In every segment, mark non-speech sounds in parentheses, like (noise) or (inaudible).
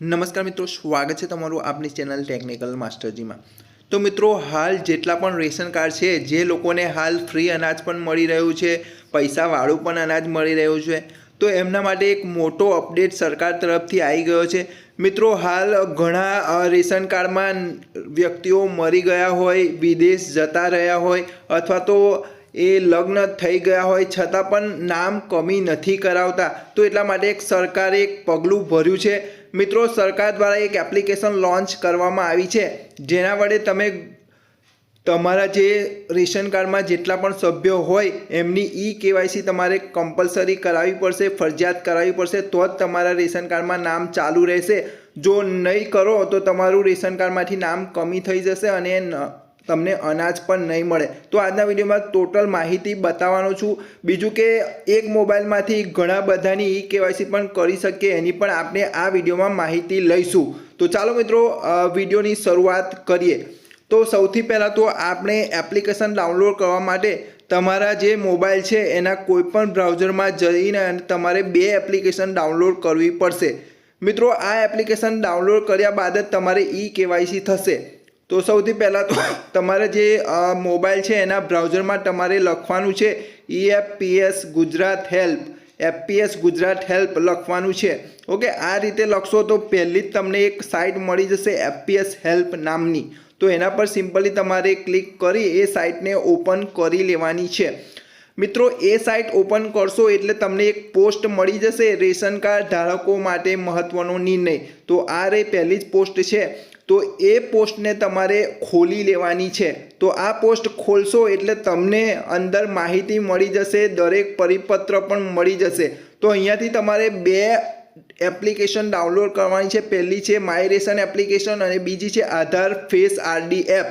નમસ્કાર મિત્રો, સ્વાગત છે તમારું આપની ચેનલ ટેકનિકલ માસ્ટરજીમાં તો મિત્રો, હાલ જેટલા પણ રેશન કાર્ડ છે, જે લોકોને હાલ ફ્રી અનાજ પણ મળી રહ્યું છે, પૈસાવાળું પણ અનાજ મળી રહ્યું છે, તો એમના માટે એક મોટો અપડેટ સરકાર તરફથી આવી ગયો છે. મિત્રો, હાલ ઘણા રેશન કાર્ડમાં વ્યક્તિઓ મરી ગયા હોય, વિદેશ જતા રહ્યા હોય, અથવા તો એ લગ્ન થઈ ગયા હોય છતાં પણ નામ કમી નથી કરાવતા. તો એટલા માટે એક સરકારે એક પગલું ભર્યું છે. મિત્રો, સરકાર દ્વારા એક એપ્લિકેશન લોન્ચ કરવામાં આવી છે. જેના વડે તમે તમારા જે રેશન કાર્ડમાં જેટલા પણ સભ્યો હોય, એમની ઈ કેવાયસી તમારે કમ્પલસરી કરાવવી પડશે, ફરજિયાત કરાવવી પડશે, તો જ તમારા રેશન કાર્ડમાં નામ ચાલુ રહેશે. જો નહીં કરો, તો તમારું રેશન કાર્ડમાંથી નામ કમી થઈ જશે અને તમને અનાજ પણ નહીં મળે. તો આજના વિડીયોમાં ટોટલ માહિતી બતાવવાનો છું. બીજું કે એક મોબાઈલમાંથી ઘણા બધાની ઈ કેવાયસી પણ કરી શકીએ, એની પણ આપણે આ વિડીયોમાં માહિતી લઈશું. તો ચાલો મિત્રો વિડીયોની શરૂઆત કરીએ. તો સૌથી પહેલાં તો આપણે એપ્લિકેશન ડાઉનલોડ કરવા માટે તમારા જે મોબાઈલ છે, એના કોઈપણ બ્રાઉઝરમાં જઈને તમારે બે એપ્લિકેશન ડાઉનલોડ કરવી પડશે. મિત્રો, આ એપ્લિકેશન ડાઉનલોડ કર્યા બાદ જ તમારે ઈ કેવાયસી થશે. તો સૌથી પહેલાં તો તમારે જે મોબાઈલ છે એના બ્રાઉઝરમાં તમારે લખવાનું છે E EFPS Gujarat help FPS Gujarat help લખવાનું છે. ઓકે, આ રીતે લખશો તો પહેલી જ તમને એક સાઇટ મળી જશે એફપીએસ હેલ્પ નામની. તો એના પર સિમ્પલી તમારે ક્લિક કરી એ સાઇટને ઓપન કરી લેવાની છે. મિત્રો, એ સાઇટ ઓપન કરશો એટલે તમને એક પોસ્ટ મળી જશે રેશન કાર્ડ ધારકો માટે મહત્વનો નિર્ણય. તો આ રે પહેલી જ પોસ્ટ છે. તો એ પોસ્ટને તમારે ખોલી લેવાની છે. તો આ પોસ્ટ ખોલશો એટલે તમને અંદર માહિતી મળી જશે, દરેક પરિપત્ર પણ મળી જશે. તો અહીંયાથી તમારે બે એપ્લિકેશન ડાઉનલોડ કરવાની છે. પહેલી છે માય રેશન એપ્લિકેશન અને બીજી છે આધાર ફેસ આરડી એપ.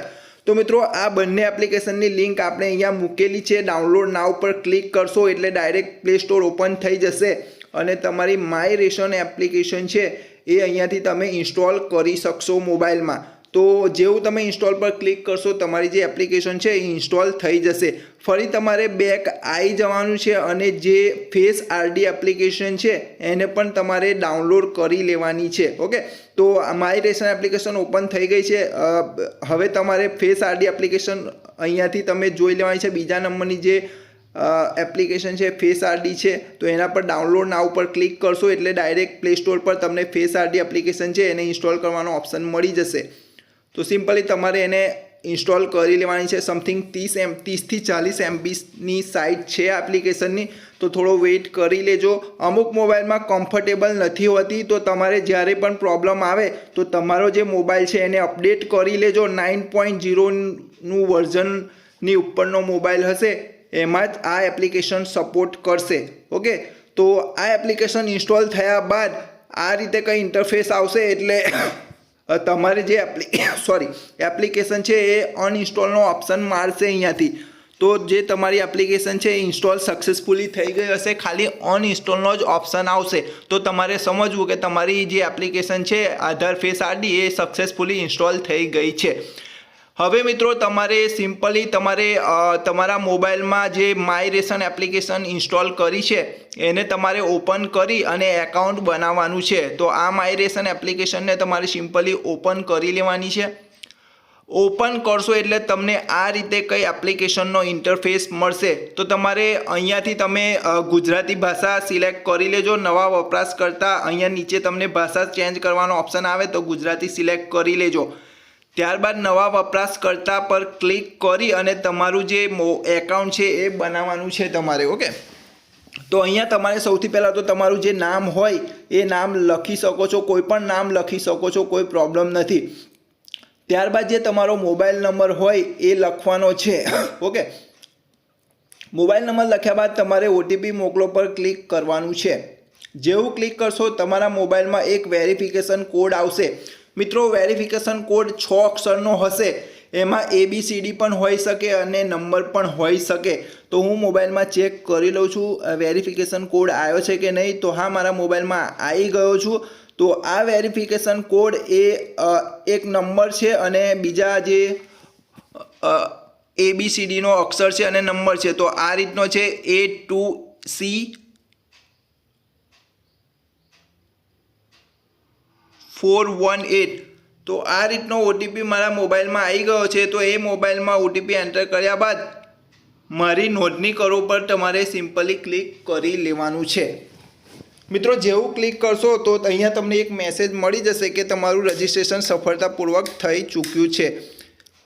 તો મિત્રો, આ બંને એપ્લિકેશનની લિંક આપણે અહીંયા મૂકેલી છે. ડાઉનલોડ નાવ પર ક્લિક કરશો એટલે ડાયરેક્ટ પ્લે સ્ટોર ઓપન થઈ જશે. અને તમારી માય રેશન એપ્લિકેશન છે એ અહીંયાથી તમે ઇન્સ્ટોલ કરી શકશો મોબાઈલમાં. તો જેવું તમે ઇન્સ્ટોલ પર ક્લિક કરશો, તમારી જે એપ્લિકેશન છે એ ઇન્સ્ટોલ થઈ જશે. ફરી તમારે બેક આવી જવાનું છે અને જે ફેસ આરડી એપ્લિકેશન છે, એને પણ તમારે ડાઉનલોડ કરી લેવાની છે. ઓકે? તો માય રેશન એપ્લિકેશન ઓપન થઈ ગઈ છે. હવે તમારે ફેસ આરડી એપ્લિકેશન અહીંયાથી તમે જોઈ લેવાની છે. બીજા નંબરની જે એપ્લિકેશન છે ફેસ આરડી છે, તો એના પર ડાઉનલોડ ના ઉપર ક્લિક કરશો એટલે ડાયરેક્ટ પ્લે સ્ટોર પર તમને ફેસ આરડી એપ્લિકેશન છે, એને ઇન્સ્ટોલ કરવાનો ઓપ્શન મળી જશે. તો સિમ્પલી તમારે એને ઇન્સ્ટોલ કરી લેવાની છે સમથિંગ ત્રીસ એમ ત્રીસથી ચાલીસ એમબીની સાઇટ છે એપ્લિકેશનની તો થોડો વેઇટ કરી લેજો. અમુક મોબાઈલમાં કમ્ફર્ટેબલ નથી હોતી, તો તમારે જ્યારે પણ પ્રોબ્લેમ આવે, તો તમારો જે મોબાઈલ છે એને અપડેટ કરી લેજો. નાઇન પોઈન્ટ ઝીરોનું વર્ઝનની ઉપરનો મોબાઈલ હશે. એમાં જ આ એપ્લિકેશન સપોર્ટ કરશે. ઓકે તો આ એપ્લિકેશન ઇન્સ્ટોલ થયા બાદ આ રીતે કંઈ ઇન્ટરફેસ આવશે એટલે તમારે જે એપ્લિ સોરી એપ્લિકેશન છે એ અનઇન્સ્ટોલનો ઓપ્શન મારશે અહીંયાથી. તો જે તમારી એપ્લિકેશન છે એ ઇન્સ્ટોલ સક્સેસફુલી થઈ ગઈ હશે, ખાલી અનઇન્સ્ટોલનો જ ઓપ્શન આવશે. તો તમારે સમજવું કે તમારી જે એપ્લિકેશન છે, આધાર ફેસ આરડી એ સક્સેસફુલી ઇન્સ્ટોલ થઈ ગઈ છે. હવે મિત્રો તમારે સિમ્પલી તમારે તમારા મોબાઈલમાં જે માય રેશન એપ્લિકેશન ઇન્સ્ટોલ કરી છે, એને તમારે ઓપન કરી અને એકાઉન્ટ બનાવવાનું છે. તો આ માય રેશન એપ્લિકેશનને તમારે સિમ્પલી ઓપન કરી લેવાની છે. ઓપન કરશો એટલે તમને આ રીતે કઈ એપ્લિકેશનનો ઇન્ટરફેસ મળશે. તો તમારે અહીંયાથી તમે ગુજરાતી ભાષા સિલેક્ટ કરી લેજો. નવા વપરાશકર્તા અહીંયા નીચે તમને ભાષા ચેન્જ કરવાનો ઓપ્શન આવે તો ગુજરાતી સિલેક્ટ કરી લેજો. ત્યારબાદ નવા વપરાશકર્તા પર ક્લિક કરી અને તમારું જે એકાઉન્ટ છે એ બનાવવાનું છે તમારે, ઓકે? તો અહીંયા તમારે સૌથી પહેલાં તો તમારું જે નામ હોય, એ નામ લખી શકો છો. કોઈ પણ નામ લખી શકો છો, કોઈ પ્રોબ્લેમ નથી. ત્યારબાદ જે તમારો મોબાઈલ નંબર હોય, એ લખવાનો છે, ઓકે? મોબાઈલ નંબર લખ્યા બાદ તમારે ઓટીપી મોકલો પર ક્લિક કરવાનું છે. જેવું ક્લિક કરશો, તમારા મોબાઈલમાં એક વેરિફિકેશન કોડ આવશે. મિત્રો વેરિફિકેશન કોડ છ અક્ષરનો હશે. એમાં એબીસીડી પણ હોઈ શકે અને નંબર પણ હોઈ શકે. તો હું મોબાઈલમાં ચેક કરી લઉં છું વેરિફિકેશન કોડ આવ્યો છે કે નહીં? તો હા, મારા મોબાઈલમાં આવી ગયો છું. તો આ વેરિફિકેશન કોડ એ એક નંબર છે અને બીજા જે એ બી સી ડીનો અક્ષર છે અને નંબર છે. તો આ રીતનો છે A two C four one eight. તો આ રીતનો ઓટીપી મારા મોબાઈલમાં આવી ગયો છે, તો એ મોબાઈલમાં ઓટીપી એન્ટર કર્યા બાદ મારી નોંધણી કરો પર તમારે સિમ્પલી ક્લિક કરી લેવાનું છે. મિત્રો, જેવું ક્લિક કરશો તો અહીંયા તમને એક મેસેજ મળી જશે કે તમારું રજિસ્ટ્રેશન સફળતાપૂર્વક થઈ ચૂક્યું છે.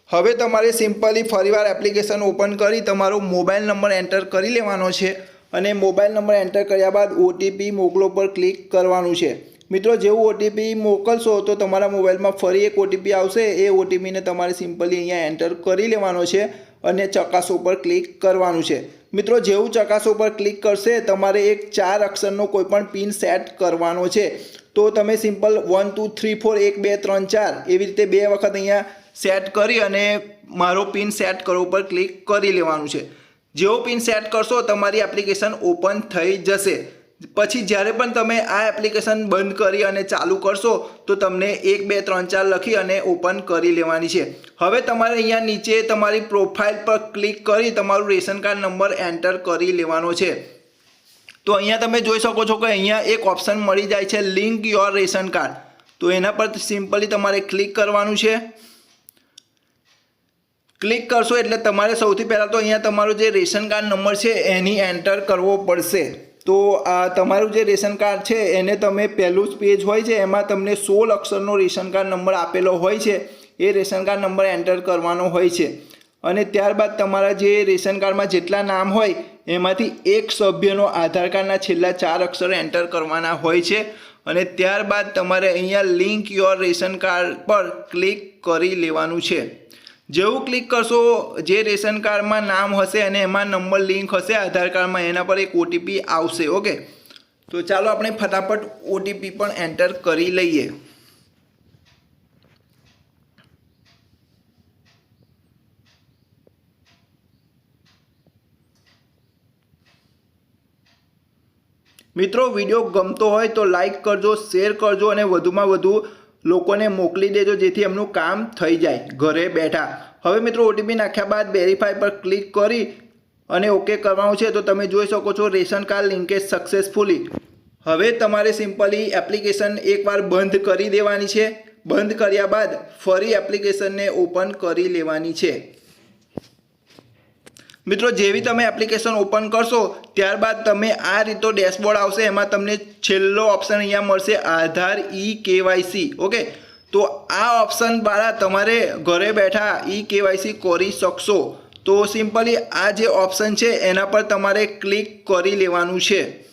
હવે તમારે સિમ્પલી ફરીવાર એપ્લિકેશન ઓપન કરી તમારો મોબાઈલ નંબર એન્ટર કરી લેવાનો છે અને મોબાઈલ નંબર એન્ટર કર્યા બાદ ઓટીપી મોકલો પર ક્લિક કરવાનું છે. મિત્રો, જેવું ઓટીપી મોકલશો તો તમારા મોબાઈલમાં ફરી એક ઓટીપી આવશે. એ ઓટીપીને તમારે સિમ્પલી અહીંયા એન્ટર કરી લેવાનો છે અને ચકાસો પર ક્લિક કરવાનું છે. મિત્રો, જેવું ચકાસો પર ક્લિક કરશે, તમારે એક ચાર અક્ષરનો કોઈપણ પિન સેટ કરવાનો છે. તો તમે simple one, two, three, four, એક, બે, ત્રણ, ચાર એવી રીતે બે વખત અહીંયા સેટ કરી અને મારો પિન સેટ કરવો પર ક્લિક કરી લેવાનું છે. જેવો પિન સેટ કરશો, તમારી એપ્લિકેશન ઓપન થઈ જશે. પછી જ્યારે પણ તમે આ એપ્લિકેશન બંધ કરી અને ચાલુ કરશો, તો તમને એક, બે, ત્રણ, ચાર લખી અને ઓપન કરી લેવાની છે. હવે તમારે અહીંયા નીચે તમારી પ્રોફાઇલ પર ક્લિક કરી તમારું રેશન કાર્ડ નંબર એન્ટર કરી લેવાનો છે. તો અહીંયા તમે જોઈ શકો છો કે અહીંયા એક ઓપ્શન મળી જાય છે લિંક યોર રેશન કાર્ડ. તો એના પર સિમ્પલી તમારે ક્લિક કરવાનું છે. ક્લિક કરશો એટલે તમારે સૌથી પહેલાં તો અહીંયા તમારો જે રેશન કાર્ડ નંબર છે, એની એન્ટર કરવો પડશે. તો આ તમારું જે રેશન કાર્ડ છે, એને તમે પહેલું જ પેજ હોય છે, એમાં તમને સોળ અક્ષરનો રેશન કાર્ડ નંબર આપેલો હોય છે, એ રેશન કાર્ડ નંબર એન્ટર કરવાનો હોય છે. અને ત્યારબાદ તમારા જે રેશન કાર્ડમાં જેટલા નામ હોય, એમાંથી એક સભ્યનો આધાર કાર્ડના છેલ્લા ચાર અક્ષર એન્ટર કરવાના હોય છે. અને ત્યારબાદ તમારે અહીંયા લિંક યોર રેશન કાર્ડ પર ક્લિક કરી લેવાનું છે. જેવું ક્લિક કરશો, જે રેશન કાર્ડમાં નામ હશે અને એમાં નંબર લિંક હશે, આધાર કાર્ડમાં, એના પર એક ઓટીપી આવશે ઓકે તો ચાલો આપણે ફટાફટ ઓટીપી પણ એન્ટર કરી લઈએ. મિત્રો વીડિયો ગમતો હોય તો લાઈક કરજો શેર કરજો અને વધુમાં વધુ લોકોને મોકલી દેજો જેથી એમનું કામ થઈ જાય. ઘરે બેઠા. હવે મિત્રો ઓટીપી નાખ્યા બાદ વેરીફાઈ પર ક્લિક કરી અને ઓકે કરવાનું છે તો તમે જોઈ શકો છો રેશન કાર્ડ લિંકેજ સક્સેસફુલી હવે તમારે સિમ્પલી એપ્લિકેશન એકવાર બંધ કરી દેવાની છે. બંધ કર્યા બાદ ફરી એપ્લિકેશનને ઓપન કરી લેવાની છે. મિત્રો, જેવી તમે એપ્લિકેશન ઓપન કરશો, ત્યારબાદ તમે આ રીતો ડેશબોર્ડ આવશે, એમાં તમને છેલ્લો ઓપ્શન અહીંયા મળશે, આધાર ઈ કેવાયસી ઓકે? તો આ ઓપ્શન દ્વારા તમારે ઘરે બેઠા ઈ કેવાયસી કરી શકશો. તો સિમ્પલી આ જે ઓપ્શન છે, એના પર તમારે ક્લિક કરી લેવાનું છે.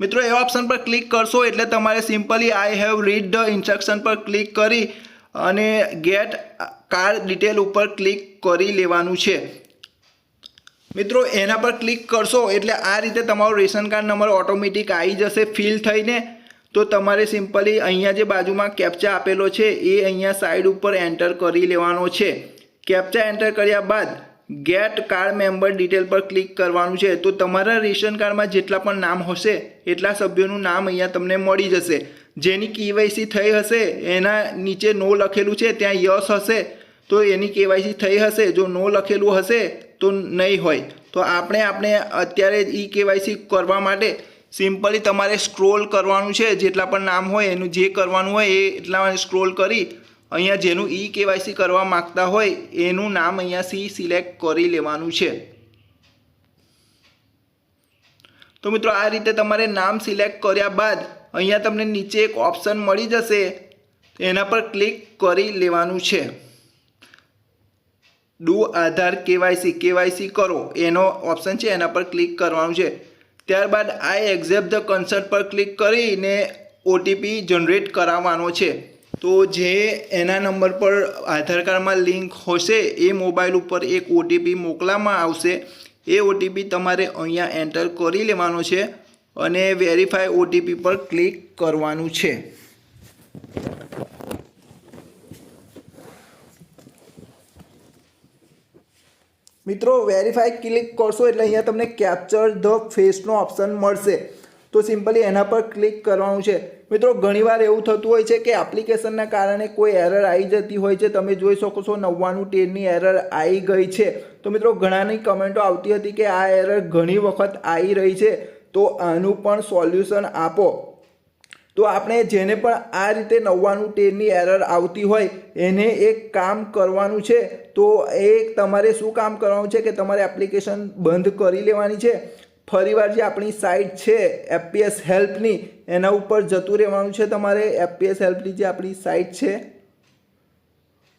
મિત્રો, એ ઓપ્શન પર ક્લિક કરશો એટલે તમારે simply I have read the instruction પર ક્લિક કરી અને ગેટ કાર ડિટેલ ઉપર ક્લિક કરી લેવાનું છે. મિત્રો, એના પર ક્લિક કરશો એટલે આ રીતે તમારો રેશન કાર્ડ નંબર ઓટોમેટિક આવી જશે ફિલ થઈને. તો તમારે સિમ્પલી અહીંયા જે બાજુમાં કેપ્ચા આપેલો છે, એ અહીંયા સાઈડ ઉપર એન્ટર કરી લેવાનો છે. કેપ્ચા એન્ટર કર્યા બાદ ગેટ કાર્ડ મેમ્બર ડિટેલ પર ક્લિક કરવાનું છે, તો તમારા રેશન કાર્ડમાં જેટલા પણ નામ હશે, એટલા સભ્યોનું નામ અહીંયા તમને મળી જશે. જેની કેવાયસી થઈ હશે, એના નીચે નો લખેલું છે, ત્યાં યસ હશે, તો એની કેવાયસી થઈ હશે, જો નો લખેલું હશે, તો નહીં હોય. તો આપણે આપણે અત્યારે ઈ કેવાયસી કરવા માટે સિમ્પલી તમારે સ્ક્રોલ કરવાનું છે, જેટલા પણ નામ હોય, એનું જે કરવાનું હોય, એ એટલા સ્ક્રોલ કરી અહીંયા જેનું ઈ કેવાયસી કરવા માગતા હોય, એનું નામ અહીંયા સી સિલેક્ટ કરી લેવાનું છે. તો મિત્રો, આ રીતે તમારે નામ સિલેક્ટ કર્યા બાદ અહીંયા તમને નીચે એક ઓપ્શન મળી જશે. એના પર ક્લિક કરી લેવાનું છે. ડુ આધાર કેવાયસી કેવાયસી કરો. એનો ઓપ્શન છે, એના પર ક્લિક કરવાનું છે. ત્યારબાદ આ એક્ઝેપ્ટ ધ કન્સર્ટ પર ક્લિક કરીને ઓટીપી જનરેટ કરાવવાનો છે. તો જે એના નંબર પર આધાર કાર્ડમાં લિંક હશે, એ મોબાઈલ ઉપર એક ઓટીપી મોકલવામાં આવશે. એ ઓટીપી તમારે અહીંયા એન્ટર કરી લેવાનો છે અને વેરીફાઈ ઓટીપી પર ક્લિક કરવાનું છે. મિત્રો વેરીફાઈ ક્લિક કરશો એટલે અહીંયા તમને કેપ્ચર ધ ફેસનો ઓપ્શન મળશે. તો સિમ્પલી એના પર ક્લિક કરવાનું છે. મિત્રો, ઘણીવાર એવું થતું હોય છે કે એપ્લિકેશનના કારણે કોઈ એરર આવી જતી હોય છે. તમે જોઈ શકો છો નવ્વાણું તેરની એરર આવી ગઈ છે. તો મિત્રો, ઘણાની કમેન્ટો આવતી હતી કે આ એરર ઘણી વખત આવી રહી છે. તો આનું પણ સોલ્યુશન આપો. તો આપણે જેને પણ આ રીતે નવ્વાણું તેરની એરર આવતી હોય, એને એક કામ કરવાનું છે. તો એ તમારે શું કામ કરવાનું છે કે તમારે એપ્લિકેશન બંધ કરી લેવાની છે. ફરીવાર જે આપણી સાઇટ છે એફપીએસ હેલ્પની એના ઉપર જતું રહેવાનું છે તમારે એફપીએસ હેલ્પની જે આપણી સાઇટ છે.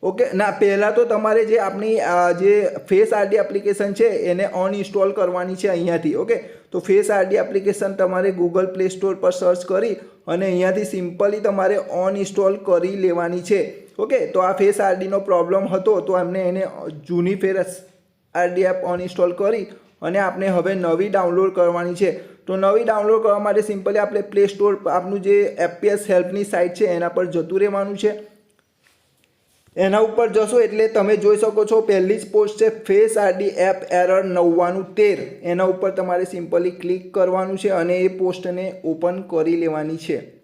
ઓકે ના, પહેલાં તો તમારે જે આપણી જે ફેસ આરડી એપ્લિકેશન છે, એને અનઇન્સ્ટોલ કરવાની છે અહીંયાથી ઓકે તો ફેસ આરડી એપ્લિકેશન તમારે ગૂગલ પ્લે સ્ટોર પર સર્ચ કરી અને અહીંયાથી સિમ્પલી તમારે અનઇન્સ્ટોલ કરી લેવાની છે ઓકે તો આ ફેસ આરડીનો પ્રોબ્લેમ હતો, તો એમને એને જૂની ફેસ આરડી એપ અનઇન્સ્ટોલ કરી અને આપણે હવે નવી ડાઉનલોડ કરવાની છે. તો નવી ડાઉનલોડ કરવા માટે સિમ્પલી આપણે પ્લે સ્ટોર આપનું જે એપીએસ હેલ્પની સાઇટ છે, એના પર જતું રહેવાનું છે. એના ઉપર જશો એટલે તમે જોઈ શકો છો પહેલી જ પોસ્ટ છે ફેસ આરડી એપ એરર નવ્વાણું તેર. એના ઉપર તમારે સિમ્પલી ક્લિક કરવાનું છે અને એ પોસ્ટને ઓપન કરી લેવાની છે.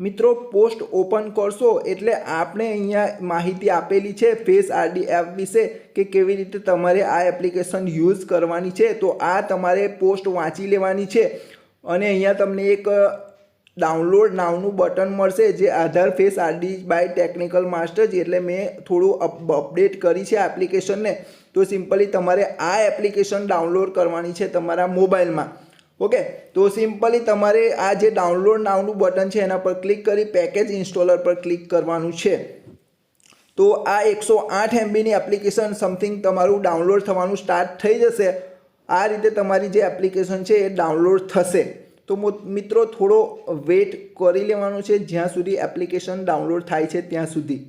મિત્રો પોસ્ટ ઓપન કરશો એટલે આપણે અહીંયા માહિતી આપેલી છે ફેસ આરડી એપ વિશે કે કેવી રીતે તમારે આ એપ્લિકેશન યુઝ કરવાની છે. તો આ તમારે પોસ્ટ વાંચી લેવાની છે અને અહીંયા તમને એક ડાઉનલોડ નાવનું બટન મળશે જે Aadhaar face RD by technical માસ્ટરજી એટલે મેં થોડું અપડેટ કરી છે એપ્લિકેશનને તો સિમ્પલી તમારે આ એપ્લિકેશન ડાઉનલોડ કરવાની છે તમારા મોબાઈલમાં ઓકે, તો સિમ્પલી તમારે આ જે ડાઉનલોડ નાવનું બટન છે એના પર ક્લિક કરી પેકેજ ઇન્સ્ટોલર પર ક્લિક કરવાનું છે. તો આ એકસો આઠ એમબીની એપ્લિકેશન સમથિંગ તમારું ડાઉનલોડ થવાનું સ્ટાર્ટ થઈ જશે. આ રીતે તમારી જે એપ્લિકેશન છે એ ડાઉનલોડ થશે. તો મિત્રો થોડો વેટ કરી લેવાનો છે જ્યાં સુધી એપ્લિકેશન ડાઉનલોડ થાય છે ત્યાં સુધી.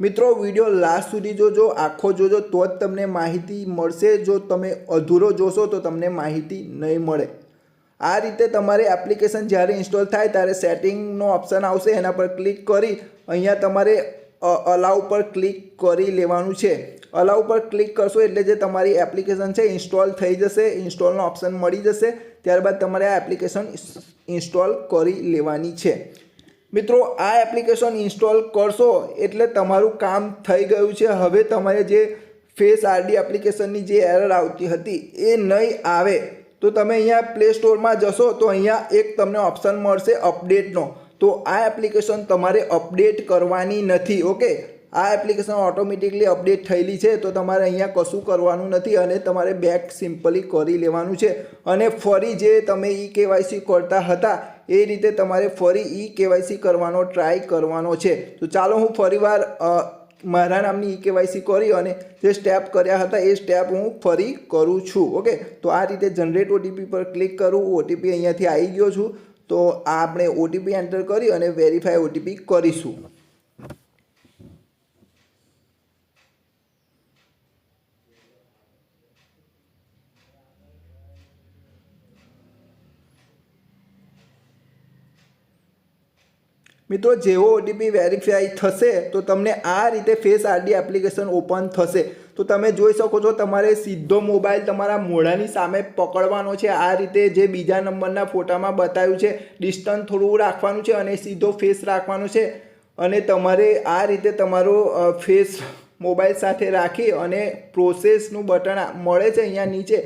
મિત્રો વીડિયો લાસ્ટ સુધી જોજો, આખો જોજો, તો જ તમને માહિતી મળશે. જો તમે અધૂરો જોશો, તો તમને માહિતી નહીં મળે. આ રીતે તમારે એપ્લિકેશન જ્યારે ઇન્સ્ટોલ થાય, ત્યારે સેટિંગનો ઓપ્શન આવશે. એના પર ક્લિક કરી અહીંયા તમારે અલાઉ પર ક્લિક કરી લેવાનું છે. અલાઉ પર ક્લિક કરશો એટલે જે તમારી એપ્લિકેશન છે ઇન્સ્ટોલ થઈ જશે. ઇન્સ્ટોલનો ઓપ્શન મળી જશે. ત્યારબાદ તમારે આ એપ્લિકેશન ઇન્સ્ટોલ કરી લેવાની છે. મિત્રો, આ એપ્લિકેશન ઇન્સ્ટોલ કરશો એટલે તમારું કામ થઈ ગયું છે. હવે તમારે જે ફેસ આરડી એપ્લિકેશનની જે એરર આવતી હતી એ નહીં આવે. તો તમે અહીંયા પ્લે સ્ટોરમાં જશો તો અહીંયા એક તમને ઓપ્શન મળશે અપડેટનો તો આ એપ્લિકેશન તમારે અપડેટ કરવાની નથી ઓકે આ એપ્લિકેશન ઓટોમેટિકલી અપડેટ થયેલી છે, તો તમારે અહીંયા કશું કરવાનું નથી અને તમારે બેક સિમ્પલી કરી લેવાનું છે. અને ફરી જે તમે ઈ કેવાયસી કરતા હતા, એ રીતે તમારે ફરી ઈ કેવાયસી કરવાનો ટ્રાય કરવાનો છે. તો ચાલો હું ફરીવાર મારા નામની ઈ કેવાયસી કરી અને જે સ્ટેપ કર્યા હતા, એ સ્ટેપ હું ફરી કરું છું, ઓકે? તો આ રીતે જનરેટ ઓટીપી પર ક્લિક કરું ઓટીપી અહીંયાથી આવી ગયો છું. તો આ આપણે ઓટીપી એન્ટર કરી અને વેરીફાઈ ઓટીપી કરીશું. મિત્રો, જેવો ઓટીપી વેરીફાઈ થશે, તો તમને આ રીતે ફેસ આરડી એપ્લિકેશન ઓપન થશે. તો તમે જોઈ શકો છો, તમારે સીધો મોબાઈલ તમારા મોઢાની સામે પકડવાનો છે. આ રીતે જે બીજા નંબરના ફોટામાં બતાવ્યું છે ડિસ્ટન્સ થોડું રાખવાનું છે અને સીધો ફેસ રાખવાનો છે. અને તમારે આ રીતે તમારો ફેસ મોબાઈલ સાથે રાખી અને પ્રોસેસનું બટન મળે છે અહીંયા નીચે,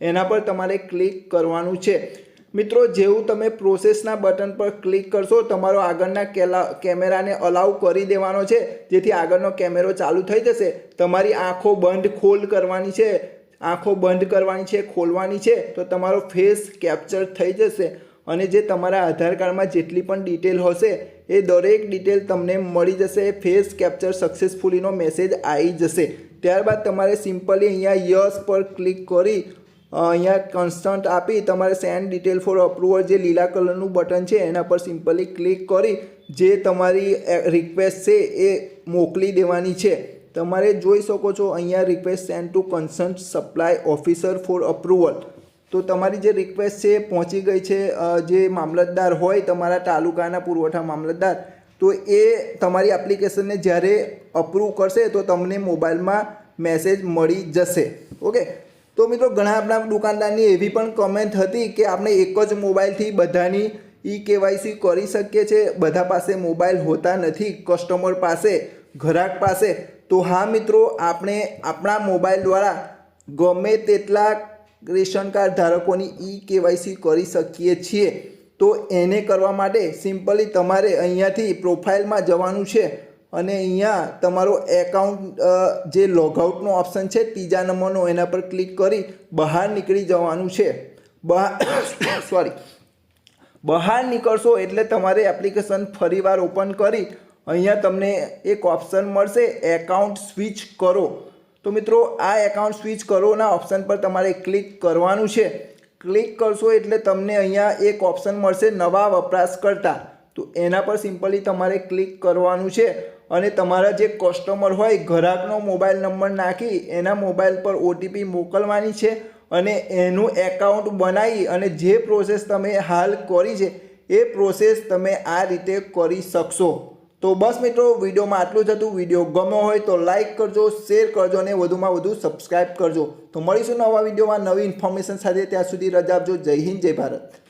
એના પર તમારે ક્લિક કરવાનું છે. મિત્રો, જેવું તમે પ્રોસેસના બટન પર ક્લિક કરશો, તમારો આગળના કેલા, કેમેરાને અલાઉ કરી દેવાનો છે. જેથી આગળનો કેમેરો ચાલુ થઈ જશે. તમારી આંખો બંધ ખોલ કરવાની છે. આંખો બંધ કરવાની છે, ખોલવાની છે. તો તમારો ફેસ કેપ્ચર થઈ જશે. અને જે તમારા આધાર કાર્ડમાં જેટલી પણ ડિટેલ હશે, એ દરેક ડિટેલ તમને મળી જશે. ફેસ કેપ્ચર સક્સેસફુલીનો મેસેજ આવી જશે. ત્યારબાદ તમારે સિમ્પલી અહીંયા યસ પર ક્લિક કરી અહીંયા કન્સ્ટન્ટ આપી તમારે સેન્ડ ડિટેલ ફોર અપ્રુવલ જે લીલા કલરનું બટન છે, એના પર સિમ્પલી ક્લિક કરી જે તમારી રિક્વેસ્ટ છે એ મોકલી દેવાની છે. તમારે જોઈ શકો છો અહીંયા request send to consent supply officer for approval તો તમારી જે રિક્વેસ્ટ છે પહોંચી ગઈ છે જે મામલતદાર હોય, તમારા તાલુકાના પુરવઠા મામલતદાર, તો એ તમારી એપ્લિકેશનને જ્યારે અપ્રૂવ કરશે તો તમને મોબાઈલમાં મેસેજ મળી જશે. ઓકે તો મિત્રો, ઘણા આપણા દુકાનદારની એવી પણ કમેન્ટ હતી કે આપણે એક જ મોબાઈલથી બધાની ઈ કેવાયસી કરી શકીએ છીએ. બધા પાસે મોબાઈલ હોતા નથી કસ્ટમર પાસે, ઘરાક પાસે. તો હા મિત્રો, આપણે આપણા મોબાઈલ દ્વારા ગમે તેટલા રેશન કાર્ડ ધારકોની ઈ કેવાયસી કરી શકીએ છીએ. તો એને કરવા માટે સિમ્પલી તમારે અહીંયાથી પ્રોફાઇલમાં જવાનું છે. અને અહીંયા તમારો એકાઉન્ટ જે લોગઆઉટનો ઓપ્શન છે, ત્રીજા નંબરનો, એના પર ક્લિક કરી બહાર નીકળી જવાનું છે. બહાર સોરી (coughs) બહાર નીકળશો એટલે તમારે એપ્લિકેશન ફરીવાર ઓપન કરી અહીંયા તમને એક ઓપ્શન મળશે એકાઉન્ટ સ્વિચ કરો. તો મિત્રો, આ એકાઉન્ટ સ્વિચ કરોના ઓપ્શન પર તમારે ક્લિક કરવાનું છે. ક્લિક કરશો એટલે તમને અહીંયા એક ઓપ્શન મળશે, નવા વપરાશકર્તા. તો એના પર સિમ્પલી તમારે ક્લિક કરવાનું છે અને તમારા જે કસ્ટમર હોય ગ્રાહકનો મોબાઈલ નંબર નાખી એના મોબાઈલ પર ઓટીપી મોકલવાની છે અને એનું એકાઉન્ટ બનાવી અને જે પ્રોસેસ તમે હાલ કરી છે, એ પ્રોસેસ તમે આ રીતે કરી શકશો. તો બસ મિત્રો, વિડીયોમાં આટલું જ હતું. વીડિયો ગમ્યો હોય તો લાઈક કરજો, શેર કરજો અને વધુમાં વધુ સબસ્ક્રાઈબ કરજો. તો મળીશું નવા વિડીયોમાં નવી ઇન્ફોર્મેશન સાથે. ત્યાં સુધી રજા આપજો. જય હિન્દ, જય ભારત.